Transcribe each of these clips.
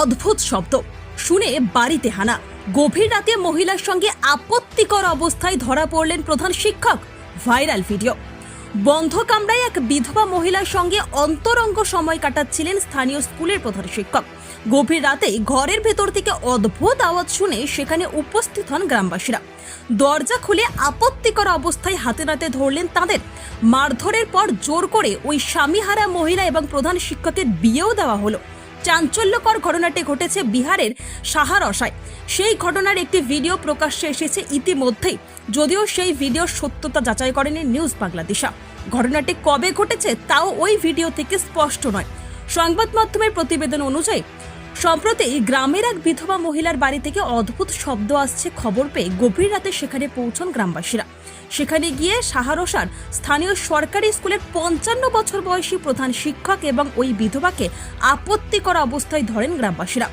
অদ্ভুত শব্দ। শুনে বাড়িতে হানা। গভীর রাতে মহিলার সঙ্গে আপত্তিকর অবস্থায় ধরা পড়লেন প্রধান শিক্ষক। Viral video. বন্ধ কামরায় এক বিধবা মহিলার সঙ্গে অন্তরঙ্গ সময় কাটাচ্ছিলেন স্থানীয় স্কুলের প্রধান শিক্ষক। গভীর রাতে ঘরের ভেতর থেকে অদ্ভুত আওয়াজ শুনে সেখানে উপস্থিত হন গ্রামবাসীরা। দরজা খুলে আপত্তিকর অবস্থায় হাতে নাতে ধরলেন তাদের। মারধরের পর জোর করে ওই স্বামীহারা মহিলা এবং প্রধান শিক্ষকের বিয়েও দেওয়া হলো। চাঞ্চল্যকর ঘটনাটি ঘটেছে বিহারের সাহারসায়। সেই ঘটনার একটি ভিডিও প্রকাশ্যে এসেছে ইতিমধ্যেই। যদিও সেই ভিডিওর সত্যতা যাচাই করেনি নিউজ বাংলাদেশা। ঘটনাটি কবে ঘটেছে তাও ওই ভিডিও থেকে স্পষ্ট নয়। সংবাদ মাধ্যমের প্রতিবেদন অনুযায়ী সম্প্রতি গ্রামের এক বিধবা মহিলার বাড়ি থেকে অদ্ভুত শব্দ আসছে খবর পেয়ে গভীর রাতে সেখানে পৌঁছন গ্রামবাসীরা। সেখানে গিয়ে সাহারসার স্থানীয় সরকারি স্কুলের পঞ্চান্ন বছর বয়সী প্রধান শিক্ষক এবং ওই বিধবাকে আপত্তি করা অবস্থায় ধরেন গ্রামবাসীরা।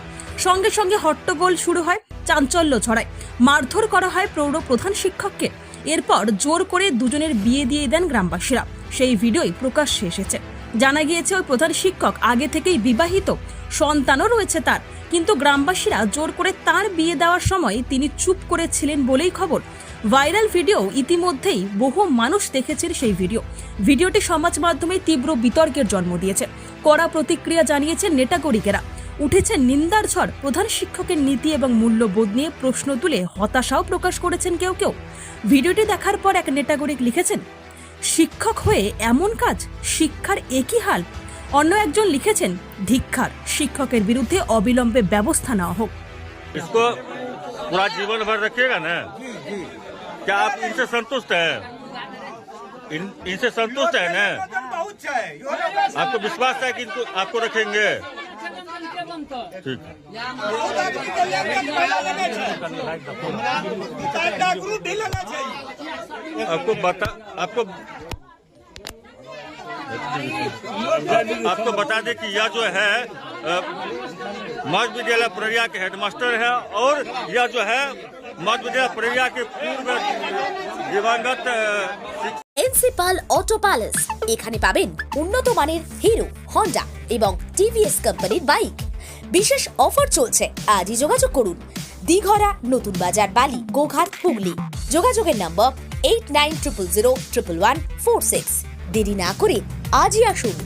সঙ্গে সঙ্গে হট্টগোল শুরু হয়, চাঞ্চল্য ছড়ায়। মারধর করা হয় প্রৌঢ় প্রধান শিক্ষককে। এরপর জোর করে দুজনের বিয়ে দিয়ে দেন গ্রামবাসীরা। সেই ভিডিওই প্রকাশ্যে এসেছে। জানা গিয়েছে, ওই প্রধান শিক্ষক আগে থেকেই বিবাহিত। সন্তানও রয়েছে তার। কিন্তু গ্রামবাসীরা জোর করে তার বিয়ে দেওয়ার সময় তিনি চুপ করেছিলেন বলেই খবর। ভাইরাল ভিডিও ইতিমধ্যেই বহু মানুষ দেখেছেন সেই ভিডিও। ভিডিওটি সমাজ মাধ্যমে তীব্র বিতর্কের জন্ম দিয়েছে। কড়া প্রতিক্রিয়া জানিয়েছেন নেটাগরিকেরা উঠেছে নিন্দার ঝড়, প্রধান শিক্ষকের নীতি এবং মূল্যবোধ নিয়ে প্রশ্ন তুলে হতাশাও প্রকাশ করেছেন কেউ কেউ। ভিডিওটি দেখার পর এক নেটাগরিক লিখেছেন, শিক্ষক হয়ে এমন কাজ, শিক্ষার একই হাল। অন্য একজন লিখেছেন, ধিক্ষার। শিক্ষকের বিরুদ্ধে অবিলম্বে ব্যবস্থা নেওয়া হোক इसको पूरा जीवन भर रखिएगा ना क्या आप इनसे संतुष्ट हैं इन, इनसे संतुष्ट है ना आपको विश्वास है कि इनको आपको रखेंगे ठीक है आपको बता आपको आपको बता दें कि यह जो है अ, मध्य विद्यालय प्ररिया के हेडमास्टर है और यह जो है मध्य विद्यालय प्ररिया के पूर्व दिवंगत अ, शिक्षक এনসিপাল অটো প্যালেস এখানে পাবেন উন্নত মানের হিরো হন্ডা এবং টিভিএস কোম্পানির বাইক বিশেষ অফার চলছে আজই যোগাযোগ করুন দিঘরা নতুন বাজার বালি গোঘাট হুগলি যোগাযোগের number eight nine triple zero triple one four six দেরি না করে আজই আসুন